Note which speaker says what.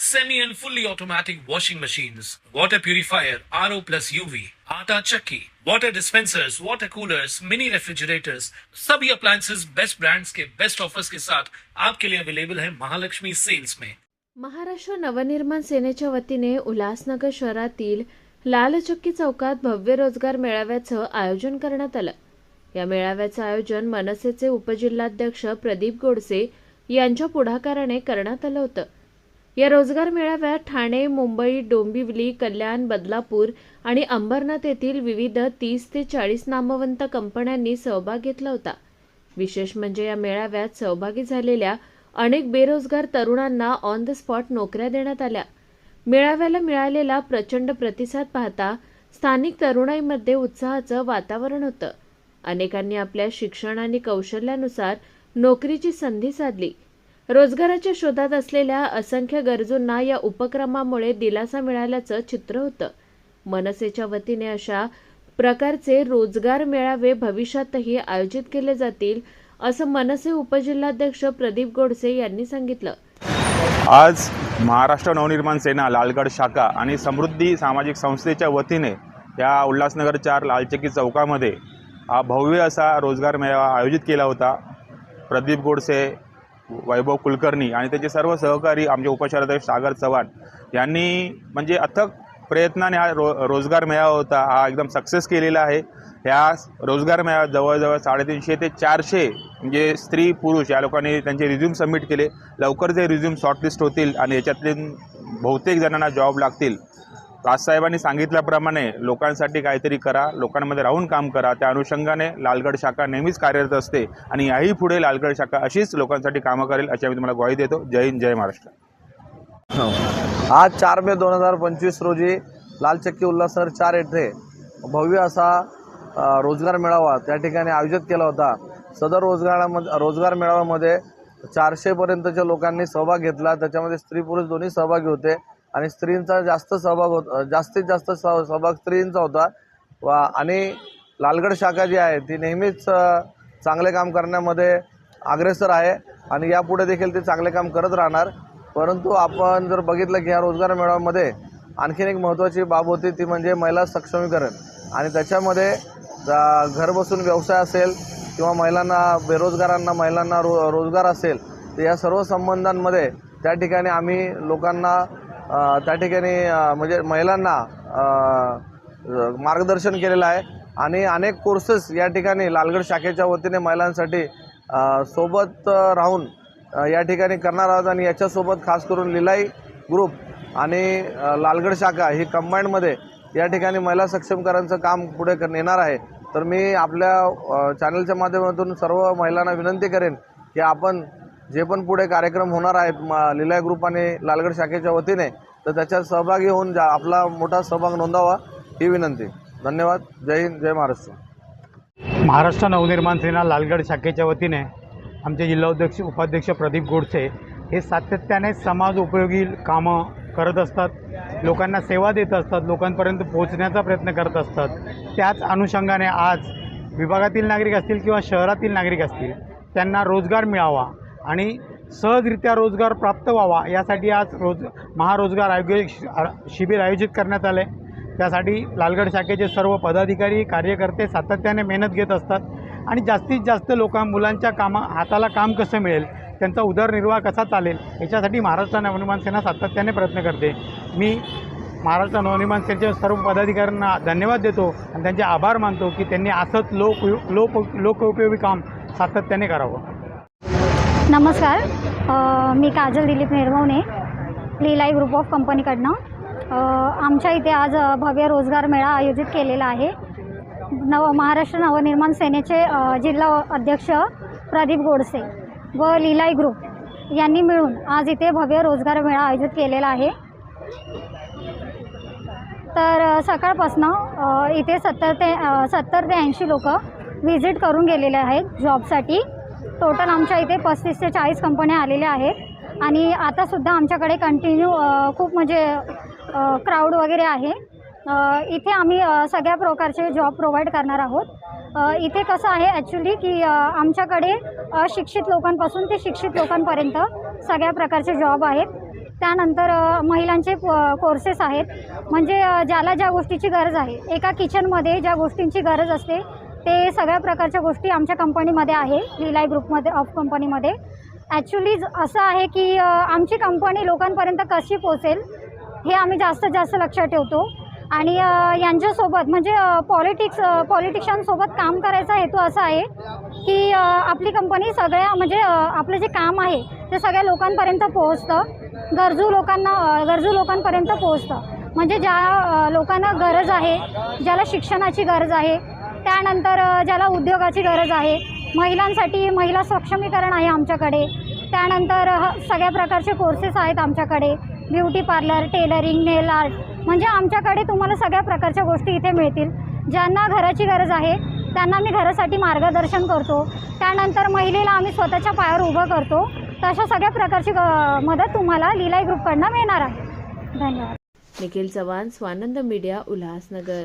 Speaker 1: semi and fully automatic washing machines, water purifier, RO plus UV, आटा चक्की, water dispensers, water coolers, mini refrigerators, सभी appliances best brands के best offers के साथ आपके लिए अवेलेबल है महालक्ष्मी सेल्स में।
Speaker 2: महाराष्ट्र नवनिर्माण सेनेच्या वतीने उल्हासनगर शहरातील लालचक्की चौकात भव्य रोजगार मेळाव्याचं आयोजन करण्यात आलं. या मेळाव्याचं आयोजन मनसेचे उपजिल्हाध्यक्ष प्रदीप गोडसे यांच्या पुढाकाराने करण्यात आलं होतं. या रोजगार मेळाव्यात ठाणे मुंबई डोंबिवली कल्याण बदलापूर आणि अंबरनाथ येथील विविध तीस ते चाळीस नामवंत कंपन्यांनी सहभाग घेतला होता. विशेष म्हणजे या मेळाव्यात सहभागी झालेल्या अनेक बेरोजगार तरुणांना ऑन द स्पॉट नोकऱ्या देण्यात आल्या. मेळाव्याला मिळालेला प्रचंड प्रतिसाद पाहता स्थानिक तरुणाईमध्ये उत्साहाचं वातावरण होतं. अनेकांनी आपल्या शिक्षण आणि कौशल्यानुसार नोकरीची संधी साधली. रोजगाराच्या शोधात असलेल्या असंख्य गरजूंना या उपक्रमामुळे दिलासा मिळाल्याचं चित्र होतं. मनसेच्या वतीने अशा प्रकारचे रोजगार मेळावे भविष्यातही आयोजित केले जातील असं मनसे उपजिल्हाध्यक्ष प्रदीप गोडसे यांनी सांगितलं.
Speaker 3: आज महाराष्ट्र नवनिर्माण सेना लालगड शाखा आणि समृद्धी सामाजिक संस्थेच्या वतीने या उल्हासनगर चार लालचकी चौकामध्ये हा भव्य असा रोजगार मेळावा आयोजित केला होता. प्रदीप गोडसे वैभव कुलकर्णी आणि त्याचे सर्व सहकारी आमचे उपचाराध्यक्ष सागर चव्हाण यांनी म्हणजे अथक प्रयत्नाने हा रो रोजगार मेळावा होता. हा एकदम सक्सेस केलेला आहे. ह्या रोजगार मेळाव्यात जवळजवळ साडेतीनशे ते चारशे म्हणजे स्त्री पुरुष या लोकांनी त्यांचे रिझ्यूम सबमिट केले. लवकर जे रिझ्यूम शॉर्टलिस्ट होतील आणि याच्यातले बहुतेक जणांना जॉब लागतील राजसाहेबांनी सांगितल्याप्रमाणे लोकांसाठी काहीतरी करा लोकांमध्ये राहून काम करा. त्या अनुषंगाने लालगड शाखा नेहमीच कार्यरत असते आणि याही पुढे लालगड शाखा अशीच लोकांसाठी कामं करेल अशी आम्ही तुम्हाला ग्वाही देतो. जय हिंद जय महाराष्ट्र.
Speaker 4: आज चार मे दोन हजार पंचवीस रोजी लालचक्की उल्हासनगर चार येथे भव्य असा रोजगार मेळावा त्या ठिकाणी आयोजित केला होता. सदर रोजगारामध्ये रोजगार मेळाव्यामध्ये चारशेपर्यंतच्या लोकांनी सहभाग घेतला. त्याच्यामध्ये स्त्री पुरुष दोन्ही सहभागी होते. आणि स्त्रींचा जास्त सहभाग होत जास्तीत जास्त सह सहभाग स्त्रींचा होता. व आणि लालगड शाखा जी आहे ती नेहमीच चांगले काम करण्यामध्ये अग्रेसर आहे. आणि यापुढे देखील ते चांगले काम करत राहणार. परंतु आपण जर बघितलं की ह्या रोजगार मेळाव्यामध्ये आणखीन एक महत्त्वाची बाब होती ती म्हणजे महिला सक्षमीकरण. आणि त्याच्यामध्ये घर बसून व्यवसाय असेल किंवा महिलांना बेरोजगारांना महिलांना रो रोजगार असेल तर या सर्व संबंधांमध्ये त्या ठिकाणी आम्ही लोकांना त्या ठिकाणी म्हणजे महिलांना मार्गदर्शन केलेलं आहे. आणि अनेक कोर्सेस या ठिकाणी लालगड शाखेच्या वतीने महिलांसाठी सोबत राहून या ठिकाणी करणार आहोत. आणि याच्यासोबत खास करून लिलाई ग्रुप आणि लालगड शाखा ही कंबाईंडमध्ये या ठिकाणी महिला सक्षमीकरणाचं काम पुढे कर नेणार आहे. तर मी आपल्या चॅनलच्या माध्यमातून सर्व महिलांना विनंती करेन की आपण जे पण पुढे कार्यक्रम होणार आहेत म लिलाई ग्रुपाने लालगड शाखेच्या वतीने तर त्याच्यात सहभागी होऊन जा आपला मोठा सहभाग नोंदावा ही विनंती. धन्यवाद. जय हिंद जय महाराष्ट्र.
Speaker 5: महाराष्ट्र नवनिर्माण सेना लालगड शाखेच्या वतीने आमचे जिल्हाध्यक्ष उपाध्यक्ष प्रदीप गोडसे हे सातत्याने समाज उपयोगी कामं करत असतात. लोकांना सेवा देत असतात. लोकांपर्यंत पोहोचण्याचा प्रयत्न करत असतात. त्याच अनुषंगाने आज विभागातील नागरिक असतील किंवा शहरातील नागरिक असतील त्यांना रोजगार मिळावा आणि सहजरित्या रोजगार प्राप्त व्हावा यासाठी आज रोज महारोजगार आयोग शिबिर आयोजित करण्यात आले त्यासाठी लालगड शाखेचे सर्व पदाधिकारी कार्यकर्ते सातत्याने मेहनत घेत असतात आणि जास्तीत जास्त लोकां मुलांच्या कामा हाताला काम कसं मिळेल त्यांचा उदरनिर्वाह कसा चालेल याच्यासाठी महाराष्ट्र नवनिर्माण सेना सातत्याने प्रयत्न करते. मी महाराष्ट्र नवनिर्माण सेनेच्या सर्व पदाधिकाऱ्यांना धन्यवाद देतो आणि त्यांचे आभार मानतो की त्यांनी असंच लोक लोक लोकोपयोगी काम सातत्याने करावं.
Speaker 6: नमस्कार. मी काजल दिलीप निर्मवणे लीलाई ग्रुप ऑफ कंपनीकडनं. आमच्या इथे आज भव्य रोजगार मेळा आयोजित केलेला आहे. नव महाराष्ट्र नवनिर्माण सेनेचे जिल्हा अध्यक्ष प्रदीप गोडसे व लीलाई ग्रुप यांनी मिळून आज इथे भव्य रोजगार मेळा आयोजित केलेला आहे. तर सकाळपासनं इथे सत्तर ते सत्तर ते ऐंशी लोक व्हिजिट करून गेलेले आहेत जॉबसाठी. टोटल आमच्या इथे पस्तीस ते चाळीस कंपन्या आलेल्या आहेत. आणि आतासुद्धा आमच्याकडे कंटिन्यू खूप म्हणजे क्राऊड वगैरे आहे. इथे आम्ही सगळ्या प्रकारचे जॉब प्रोव्हाइड करणार आहोत. इथे कसं आहे ॲक्च्युली की आमच्याकडे अशिक्षित लोकांपासून ते शिक्षित लोकांपर्यंत सगळ्या प्रकारचे जॉब आहेत. त्यानंतर महिलांचे कोर्सेस आहेत. म्हणजे ज्याला ज्या गोष्टीची गरज आहे एका किचनमध्ये ज्या गोष्टींची गरज असते ते सगळ्या प्रकारच्या गोष्टी आमच्या कंपनीमध्ये आहे लिलाई ग्रुपमध्ये ऑफ कंपनीमध्ये ॲक्च्युली असं आहे की आमची कंपनी लोकांपर्यंत कशी पोचेल हे आम्ही जास्तीत जास्त लक्षात ठेवतो. आणि यांच्यासोबत म्हणजे पॉलिटिक्स पॉलिटिशियनसोबत काम करायचा हेतू असा आहे की आपली कंपनी सगळ्या म्हणजे आपलं जे काम आहे ते सगळ्या लोकांपर्यंत पोहोचतं. गरजू लोकांना गरजू लोकांपर्यंत पोहोचतं. म्हणजे ज्या लोकांना गरज आहे ज्याला शिक्षणाची गरज आहे त्यानंतर ज्याला उद्योगाची गरज आहे महिलांसाठी महिला सक्षमीकरण आहे आमच्याकडे. त्यानंतर सगळ्या प्रकारचे कोर्सेस आहेत आमच्याकडे. Beauty parlour tailoring nail art म्हणजे आमच्याकडे तुम्हाला सगळ्या प्रकारच्या गोष्टी इथे मिळतील. ज्यांना घराची गरज आहे त्यांना मी घरासाठी मार्गदर्शन करतो. त्यानंतर महिलेला आम्ही स्वतःच्या पायावर उभं करतो. तर अशा सगळ्या प्रकारची मदत तुम्हाला लिलाई ग्रुपकडनं मिळणार आहे. धन्यवाद.
Speaker 2: निखिल चव्हाण स्वानंद मीडिया उल्हासनगर.